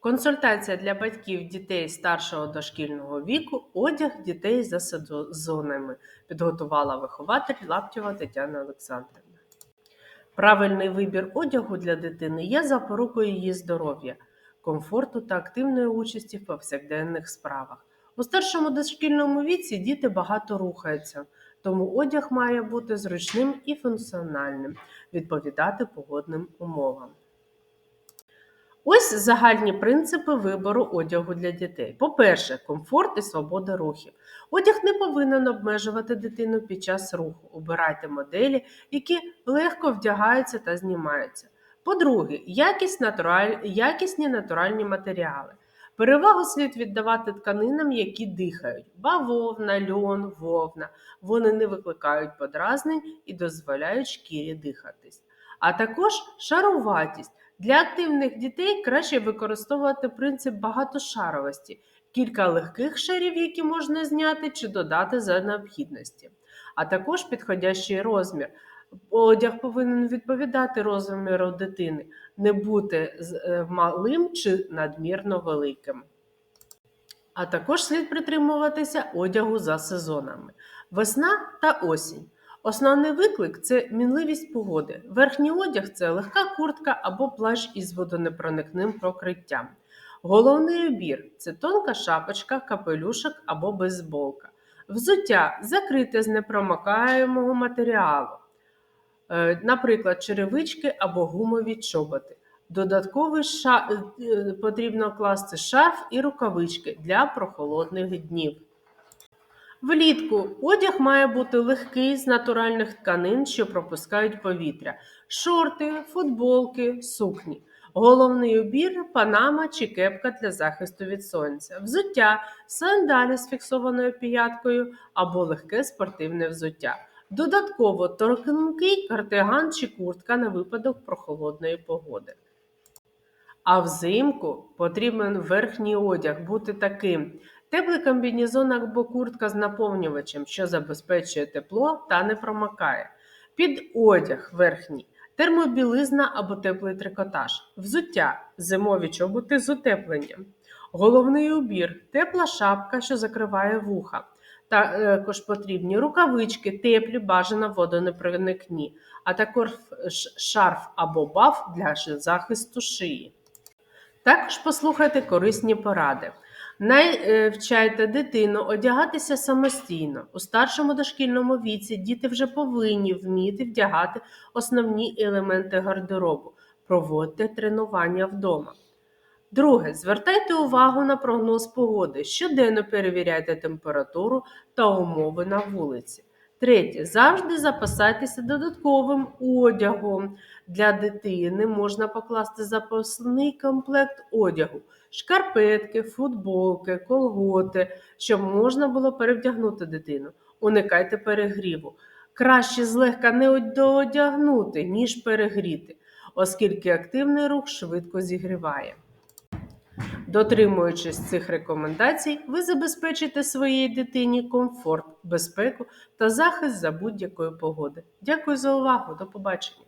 Консультація для батьків дітей старшого дошкільного віку, одяг дітей за сезонами. Підготувала вихователь Лаптєва Тетяна Олександрівна. Правильний вибір одягу для дитини є запорукою її здоров'я, комфорту та активної участі в повсякденних справах. У старшому дошкільному віці діти багато рухаються, тому одяг має бути зручним і функціональним, відповідати погодним умовам. Ось загальні принципи вибору одягу для дітей. По-перше, комфорт і свобода рухів. Одяг не повинен обмежувати дитину під час руху. Обирайте моделі, які легко вдягаються та знімаються. По-друге, якість натураль... якісні натуральні матеріали. Перевагу слід віддавати тканинам, які дихають: бавовна, льон, вовна. Вони не викликають подразнень і дозволяють шкірі дихатись. А також шаруватість. Для активних дітей краще використовувати принцип багатошаровості, кілька легких шарів, які можна зняти чи додати за необхідності, а також підходящий розмір. Одяг повинен відповідати розміру дитини, не бути е, малим чи надмірно великим. А також слід притримуватися одягу за сезонами: весна та осінь. Основний виклик це мінливість погоди. Верхній одяг це легка куртка або плащ із водонепроникним покриттям. Головний убір це тонка шапочка, капелюшок або бейсболка. Взуття закрите з непромокаємого матеріалу, е, наприклад, черевички або гумові чоботи. Додатковий ша... Е, потрібно класти шарф і рукавички для прохолодних днів. Влітку одяг має бути легкий з натуральних тканин, що пропускають повітря, шорти, футболки, сукні. Головний убір панама чи кепка для захисту від сонця, взуття, сандалі з фіксованою п'яткою або легке спортивне взуття. Додатково тонкий картиган чи куртка на випадок прохолодної погоди. А взимку потрібен верхній одяг бути таким. Теплий комбінезон або куртка з наповнювачем, що забезпечує тепло та не промокає. Під одяг верхній, термобілизна або теплий трикотаж, взуття, зимові чоботи з утепленням. Головний убір тепла шапка, що закриває вуха. Також потрібні рукавички, теплі, бажано водонепроникні, а також шарф або баф для захисту шиї. Також послухайте корисні поради. Навчайте дитину одягатися самостійно. У старшому дошкільному віці діти вже повинні вміти вдягати основні елементи гардеробу. Проводьте тренування вдома. Друге, звертайте увагу на прогноз погоди. Щоденно перевіряйте температуру та умови на вулиці. Третє. Завжди запасайтеся додатковим одягом. Для дитини можна покласти запасний комплект одягу, шкарпетки, футболки, колготи, щоб можна було перевдягнути дитину. Уникайте перегріву. Краще злегка не доодягнути, ніж перегріти, оскільки активний рух швидко зігріває. Дотримуючись цих рекомендацій, ви забезпечите своїй дитині комфорт, безпеку та захист за будь-якої погоди. Дякую за увагу! До побачення!